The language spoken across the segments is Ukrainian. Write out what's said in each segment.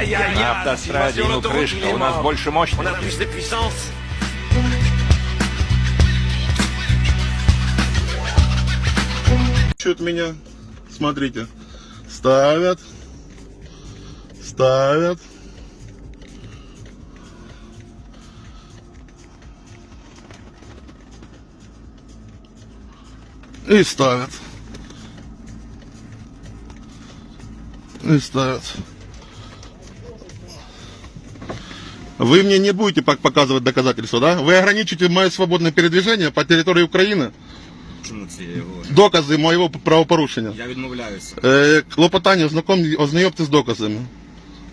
На автостраде, ну крышка, у нас больше мощности. Чуть меня, смотрите, ставят, ставят. И ставят. И ставят. Вы мне не будете пок- показывать доказательства, да? Вы ограничите мое свободное передвижение по территории Украины, Чому це я говорю? докази моєго правопорушення. Я відмовляюся. Е, клопотання ознаком, ознайомте з доказами.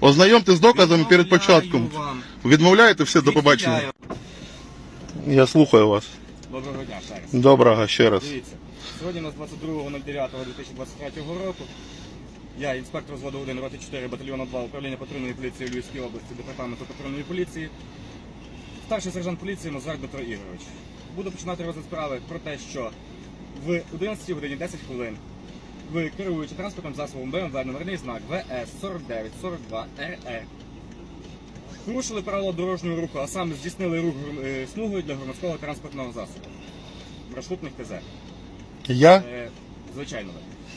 Ознайомте з доказами перед початком. Відмовляю вам. Відмовляєте все до побачення. Відхиляю. Я слухаю вас. Доброго дня, ще раз. Доброго ще раз. Дивіться, сьогодні у нас 22.09.2023 року. я, інспектор взводу 1 роти 4 батальйону 2 управління патрульної поліції у Львівській області, департаменту патрульної поліції. Старший сержант поліції Мозар Дмитро Ігорович. Буду починати розгляд справи про те, що в 11 годині 10 хвилин ви керуючи транспортним засобом БМВ номерний знак ВС 4942 РР порушили правила дорожнього руху, а саме здійснили рух е, смугою для громадського транспортного засобу. Маршрутних ТЗ. Я? Звичайно.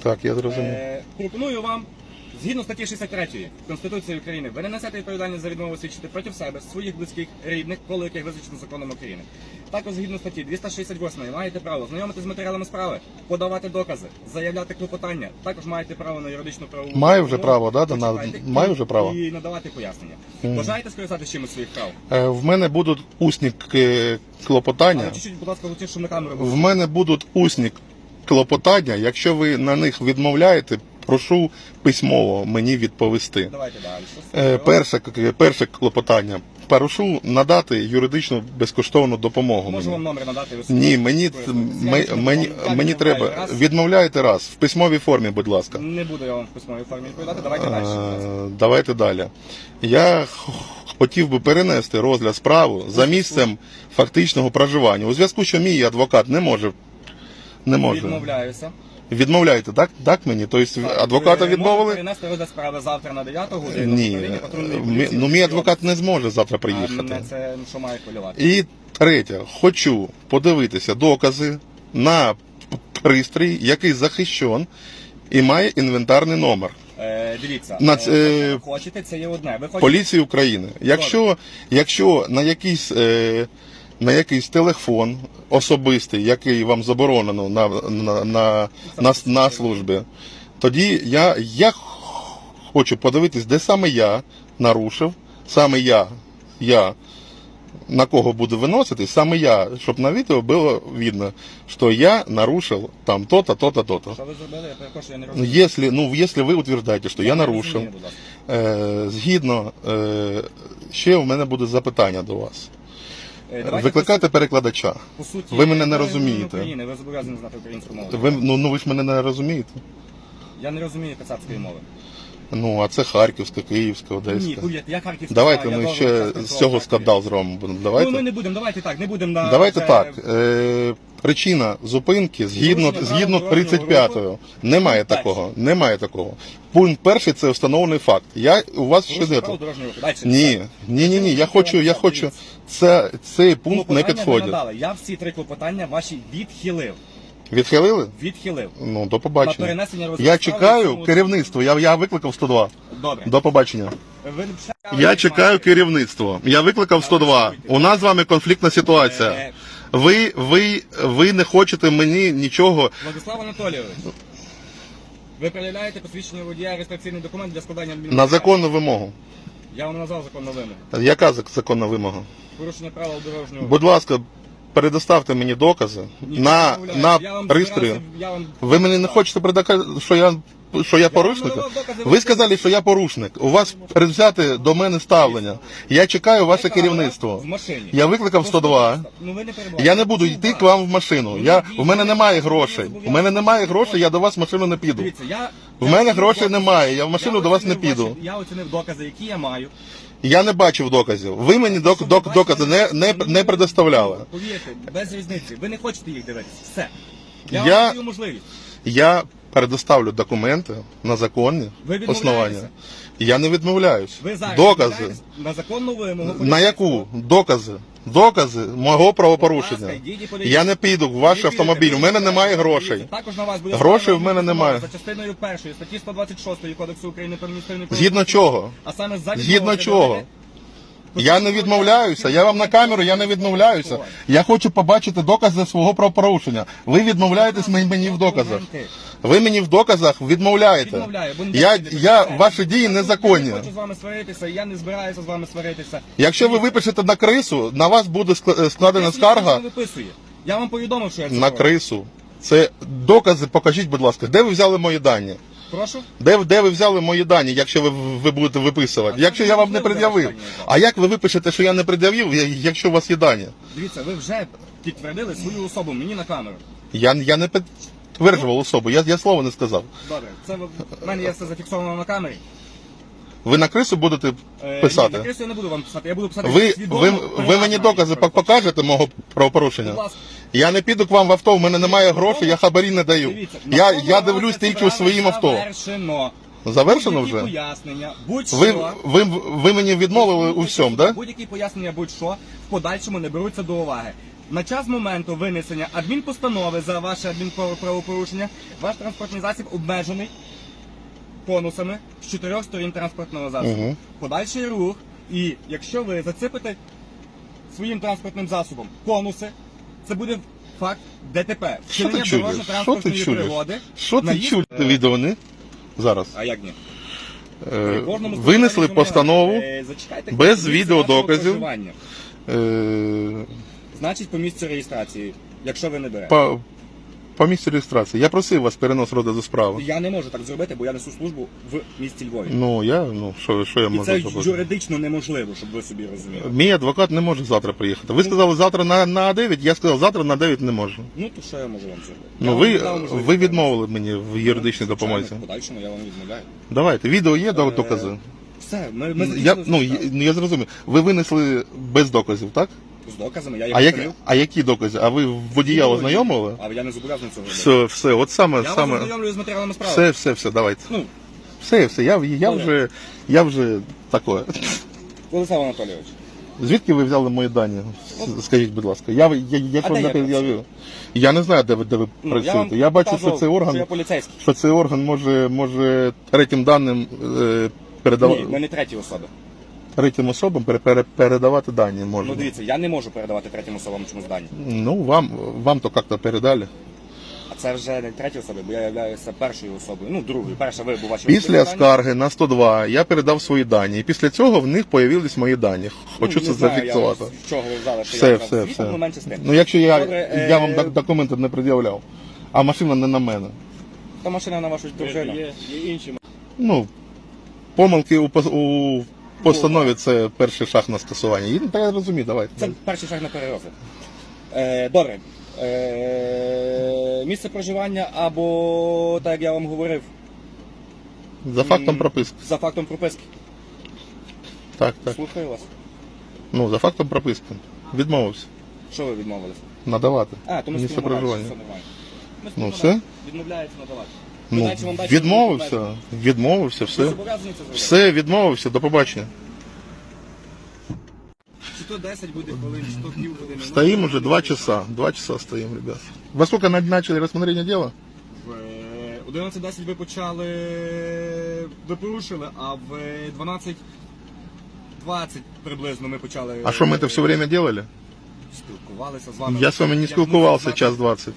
Так, я зрозумів. Е, пропоную вам, згідно статті 63 Конституції України, ви не несете відповідальність за відмову свідчити проти себе, своїх близьких, рідних, коло яких визначено законом України. Також згідно статті 268 маєте право знайомитися з матеріалами справи, подавати докази, заявляти клопотання. Також маєте право на юридичну правову. Маю вже право, да, Почекайте. маю вже право? І надавати пояснення. Бажаєте скористатися чимось своїх прав? Е, в мене будуть усні к- клопотання. Але чуть-чуть, будь ласка, лучше, щоб на камеру. В мене будуть усні клопотання. Якщо ви на них відмовляєте, прошу письмово мені відповісти. Давайте далі. Е, Перше, к- перше клопотання. Прошу надати юридичну безкоштовну допомогу. Можу мені. вам номер надати. Ні, мені, мені, вам мені треба. Відмовляєте раз. В письмовій формі, будь ласка. Не буду я вам в письмовій формі відповідати. Давайте далі. Е, Давайте далі. Я хотів би перенести розгляд справи за місцем фактичного проживання. У зв'язку, що мій адвокат не може. Не може. Відмовляюся. Відмовляєте, так? Так мені? Тобто адвоката Ви можете відмовили? перенести розгляд справи завтра на 9 годину. Ні. Управління патрульної Мі- поліції Ну, мій адвокат не зможе завтра. А приїхати. мене це що має хвилювати? І третє, хочу подивитися докази на п- пристрій, який захищен і має інвентарний номер Е, дивіться, На е, ц- те, е, що ви хочете, це є одне. Ви хочете поліції України. Якщо, якщо на якийсь. Е, на якийсь телефон особистий, який вам заборонено на, на, на, на, на службі, тоді я, я хочу подивитись, де саме я нарушив, саме я, я на кого буду виносити, саме я, щоб на відео було видно, що я нарушив там то-то, то-то, то-то. Що ви зробили? Я перепрошую, я не Ну, розумію. Если, ну, если ви утверждаєте, що я не нарушив, е, згідно, е, ще в мене буде запитання до вас. Е, давайте Викликайте перекладача. по суті, ви мене не я розумієте. України, ви зобов'язані знати українську мову. Ви, ну, ну ви ж мене не розумієте. Я не розумію кацапської мови. Ну, а це Харківська, Київська, Ні, Одеська. повірте, я харківська. Давайте я ми ще з цього скандал зробимо. Ну, ми Давайте, не будемо, давайте так, не будемо на... давайте вже- так. Е, причина зупинки згідно, згідно правил дорожнього 35-го. Немає такого. Немає такого. Пункт перший це встановлений факт. Я у вас ще не дорожнього Ні, ні, ні, ні. Я хочу, я хочу. Це цей пункт не підходить. Я всі три клопотання ваші відхилив. Відхилили? Відхилив. Ну, до побачення. Я чекаю керівництво. Я, я викликав 102. Добре. До побачення. Я чекаю керівництво. Я викликав 102. У нас з вами конфліктна ситуація. Ви, ви, ви не хочете мені нічого. Владислав Анатолійович. Ви перевіряєте посвідчення водія реєстраційний документ для складання На законну вимогу. Я вам назвав законну вимогу. Яка зак- законна вимога? Порушення правил дорожнього. Будь ласка, предоставте мені докази Ні, на, відмовляю. на Я вам збирався- я вам- Ви мені не хочете предоказати, що я, що я порушник? Ви сказали, що я порушник. У вас предвзяте до мене ставлення. Я чекаю ваше керівництво. Я викликав 102. Ну. Я не буду йти к вам в машину. Я, у мене немає грошей. У мене немає грошей, я до вас в машину не піду. В мене грошей немає, я в машину до вас не піду. Я оцінив докази, які я маю. Я не бачив доказів. Ви мені док, док, докази не, не, ну, не предоставляли. Повірте, без різниці. Ви не хочете їх дивитися. Все. Я, Я- вам даю можливість. Я предоставлю документи на законні Ви основання. Я не відмовляюсь. Ви зараз Докази. на законну вимогу. На яку? Докази. Докази мого правопорушення. йдіть і подивіться. Я не піду в ваш автомобіль. У мене немає грошей. Також на вас буде Грошей в мене немає. За частиною першої статті 126 Кодексу України про адміністративне Згідно чого? А саме за Згідно чого? Я не відмовляюся. Я вам на камеру, я не відмовляюся. Я хочу побачити докази свого правопорушення. Ви відмовляєтесь мені в доказах. Ви мені в доказах відмовляєте. Я, я ваші дії незаконні. Я не хочу з вами сваритися, я не збираюся з вами сваритися. Якщо ви випишете на крису, на вас буде складена скарга. Я вам повідомив, що я це на крису. Це докази, покажіть, будь ласка, де ви взяли мої дані? Прошу? Де, де ви взяли мої дані, якщо ви, ви будете виписувати? А Якщо я вам не пред'явив. А як ви випишете, що я не пред'явив, якщо у вас є дані? Дивіться, ви вже підтвердили свою особу мені на камеру. Я, я не підтверджував особу, я, я слова не сказав. Добре, це в мене є все зафіксовано на камері. Ви на крису будете Е, Ні, на писати? крису я не буду вам писати, я буду писати Ви, свідомо, ви, ви приватно, мені докази пок- покажете мого правопорушення? Будь ласка. Я не піду к вам в авто, в мене немає грошей, я хабарі не даю. Дивіться, Я, я дивлюсь тільки у своїм авто. Завершено. Завершено Будь-які вже? пояснення, будь-що. Ви, ви, ви мені відмовили у всьому, так? Да? Будь-які пояснення, будь-що, в подальшому не беруться до уваги. На час моменту винесення адмінпостанови за ваше адмінправопорушення, ваш транспортний засіб обмежений конусами з чотирьох сторін транспортного засобу. Мгм. Подальший рух, і якщо ви зацепите своїм транспортним засобом конуси, це буде факт ДТП. Що ти Вчинення чудиш? Що ти дорожньо-транспортної чудиш? пригоди. Що ти наїзд- чудиш відео зараз? А як ні? Е, Кожному винесли постанову е, зачекайте, без місце відеодоказів. вашого проживання. е, Значить, по місцю реєстрації, якщо ви не берете. по, по місцю реєстрації. Я просив вас перенос розгляду справи. Я не можу так зробити, бо я несу службу в місті Львові. Ну я ну що, що я І можу це зробити? юридично неможливо, щоб ви собі розуміли. Мій адвокат не може завтра приїхати. Ви сказали завтра на, на 9, я сказав завтра на 9 не можу. Ну то що я можу вам зробити? Ну Я ви, вам дав можливість ви відмовили мені в Ну, юридичній звичайно, допомозі. В подальшому я вам відмовляю. Давайте, відео є Е, докази. Все, ми, ми Я, ну, я, ну, я зрозумів. Ви винесли без доказів, так? З доказами, я їх А, як, а які докази? А ви водія Ну, ознайомили? А я не зобов'язаний цього робити. Все, все, от саме, Я вас саме. ознайомлюю з матеріалами справи. Все, все, все, давайте. Ну, Все, все, я, я Добре. вже, я вже таке. Владислав Анатолійович. Звідки ви взяли мої дані? С- Скажіть, будь ласка. Я, я, я, А я, де я, я я, працюю? я не знаю, де ви, де ви Ну, працюєте. вам Я, бачу, показував, що цей орган, Що я поліцейський. що цей орган може, може третім даним е, передавати Ні, ми не треті особи. Третім особам пере, пере, передавати дані може. Ну дивіться, я не можу передавати третім особам чомусь дані. Ну, вам, вам то як-то передали. А це вже не треті особи, бо я являюся першою особою. Ну, другою. Перша ви був ваші Після дані. скарги на 102 я передав свої дані. І після цього в них появились мої дані. Хочу Ну, це не знаю, зафіксувати. Я, з чого ви взяли, що Все, я все, звітом, все. ну, менше з тим. Ну якщо я, Добре, я е, вам док- документи не пред'являв, а машина не на мене. Та машина на вашу дружину. Є, є інші Ну, помилки у, пос- у постанові це перший шаг на скасування. І, Та я розумію, давайте. Це перший шаг на перерозгляд. Е, добре. Е, місце проживання або, так як я вам говорив, За фактом м, прописки. За фактом прописки. Так, так. Слухаю вас. Ну, за фактом прописки. Відмовився. Що ви відмовились? надавати. А, то ми місце спільно проживання. все нормально. Ми Ну, все? Відмовляється надавати. Ну, вам відмовився, документи. відмовився, Ви все. зобов'язані це зробити? Все, відмовився, до побачення. Чи то 10 буде хвилин, чи то пів години. Стоим уже два часа. Два часа стоим, ребят. Во сколько на- начали рассмотрение дела? В е, 11.10 ви почали, ви порушили, а в 12.20 приблизно ми почали. А что мы это все время делали? Спілкувалися з вами. Я с вами не спілкувався час знати- 20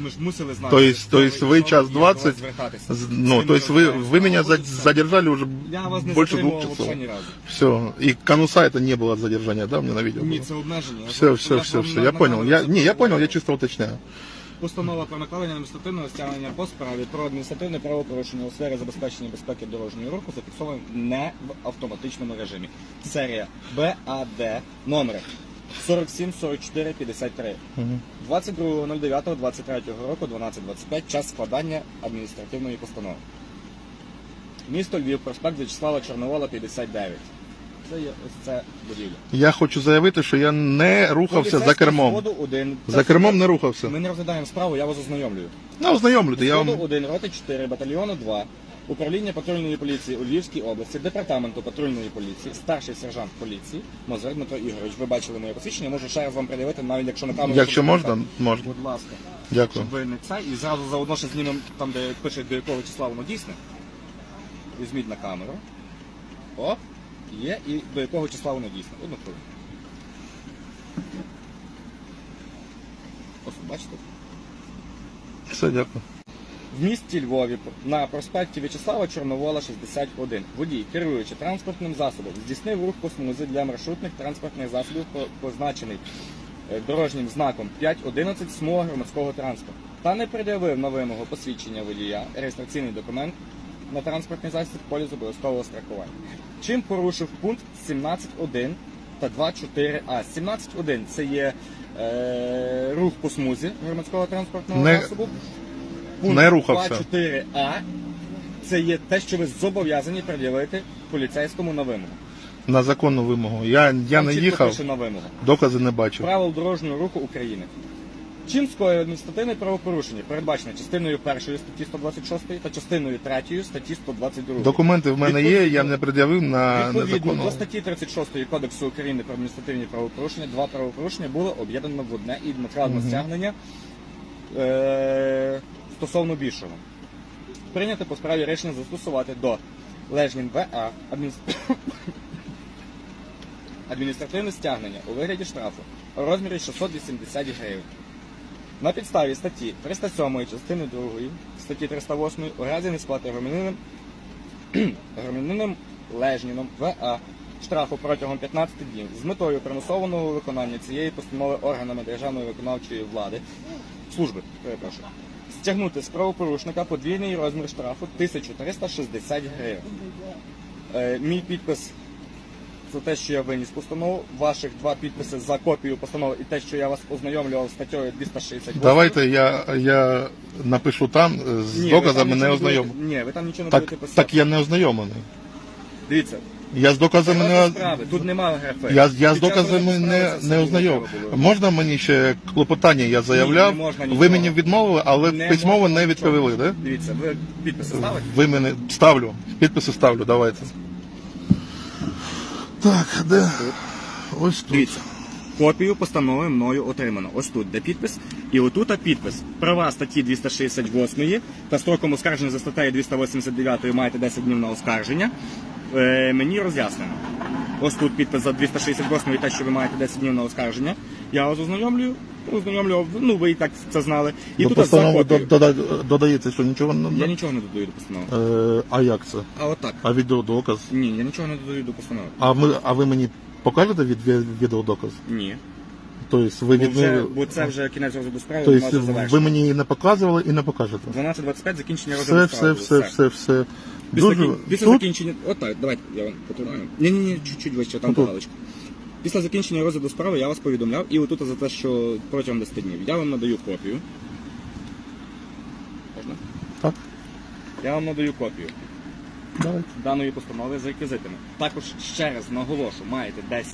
Ми ж мусили знати. То есть, що то есть ви- вы що час як до вас 20, звертатися. з- З ну, ким то есть вы, звертаєтесь. вы меня за- От і все. задержали уже Я вас не больше двух затримував часов. взагалі ні разу. Все. И конуса это не было задержания, да, мне на видео Ні, было? це обмеження. Все, все, все, все. Я понял. Я, не, я понял, я чисто уточняю. Постанова про накладення адміністративного стягнення по справі про адміністративне правопорушення у сфері забезпечення безпеки дорожнього руху зафіксовано не в автоматичному режимі. Серія БАД номер 47 44 53. 22.09.23 року 12.25 час складання адміністративної постанови. Місто Львів, проспект В'ячеслава Чорновола, 59. Це є ось це будівля. Я хочу заявити, що я не рухався за Поліцейський кермом. один. За кермом не рухався. Ми не розглядаємо справу, я вас ознайомлюю. Ну, ознайомлюйте, я вам. 1, роти 4, батальйону 2, управління патрульної поліції у Львівській області, департаменту патрульної поліції, старший сержант поліції, Мозер Дмитро Ігорович. Ви бачили моє посвідчення, можу ще раз вам придивити, навіть якщо на камеру. Якщо можна, можна. Будь ласка. Дякую. Щоб ви не це, і зразу заодно ще знімемо там, де пише, до якого числа воно дійсне. Візьміть на камеру. О, є, і до якого числа воно дійсне. Одну хвилину. Ось, бачите? Все, дякую. В місті Львові на проспекті В'ячеслава Чорновола 61. Водій, керуючи транспортним засобом, здійснив рух по смузі для маршрутних транспортних засобів, позначений е, дорожнім знаком 5.11 смуга громадського транспорту. Та не пред'явив на вимогу посвідчення водія, реєстраційний документ на транспортний засіб поліс обов'язкового страхування. Чим порушив пункт 17.1 та 2.4а. 17.1 це є е, рух по смузі громадського транспортного Не- засобу. не рухався. 2.4а це є те, що ви зобов'язані пред'явити поліцейському на вимогу. На законну вимогу. Я, я Там не чітко їхав, пише на вимогу. докази не бачив. Правил дорожнього руху України. Чим скоїв адміністративне правопорушення передбачено частиною 1 статті 126 та частиною 3 статті 122. Документи в мене є, я не пред'явив на Відповідно незаконну. до статті 36 Кодексу України про адміністративні правопорушення два правопорушення було об'єднано в одне і матеріальне стягнення е- стосовно більшого. Прийняти по справі рішення застосувати до Лежнін ВА адміністративне стягнення у вигляді штрафу у розмірі 680 гривень. На підставі статті 307 частини 2 статті 308 у разі несплати громадянином громадянином Лежніном ВА штрафу протягом 15 днів з метою примусового виконання цієї постанови органами державної виконавчої влади служби, перепрошую, стягнути з правопорушника подвійний розмір штрафу 1360 гривень. Е, мій підпис за те, що я виніс постанову, ваших два підписи за копію постанови і те, що я вас ознайомлював статтею 268. Давайте я, я напишу там е, з Ні, ви доказами не ознайомлений. Ні, ви там нічого не Так, будете писати. так я не ознайомлений. Дивіться, Я з доказами не справи, тут немає графи. я, я з доказами не, не все ознайом. Можна мені ще клопотання? Я заявляв. Ні, не можна ви нічого. мені відмовили, але Не письмово можна не нічого. відповіли, так? Дивіться, ви підписи ставите? Ви мене ставлю. Підписи ставлю, давайте. Так, де? Ось тут. Дивіться. Копію постанови мною отримано. Ось тут, де підпис, і отут підпис. Права статті 268 та строком оскарження за статтею 289 маєте 10 днів на оскарження. Е, мені роз'яснено. Ось тут підпис за 268 і те, що ви маєте 10 днів на оскарження. Я вас ознайомлюю, ознайомлював, ну ви і так це знали. І До тут за постанови копію. до- дода- додається, що нічого не. Я нічого не додаю до постанови. Е, а як це? А отак. А відеодоказ? Ні, я нічого не додаю до постанови. А, ми, а ви мені покажете від, від відеодоказ? Ні. Тобто ви Бо, вже, бо це вже кінець розгляду справи, Тобто ви мені її не показували і не покажете. 12.25 закінчення Все, розгляду все, справи. все, все, все. Після, Дуже кін- після тут закінчення. От так, давайте я вам потримаю. Ні, ні, ні, чуть-чуть вище, там Отут. Після закінчення розгляду справи я вас повідомляв, і отут за те, що протягом 10 днів. Я вам надаю копію. Можна? так. Я вам надаю копію Давайте. даної постанови з реквізитами. Також ще раз наголошу, маєте 10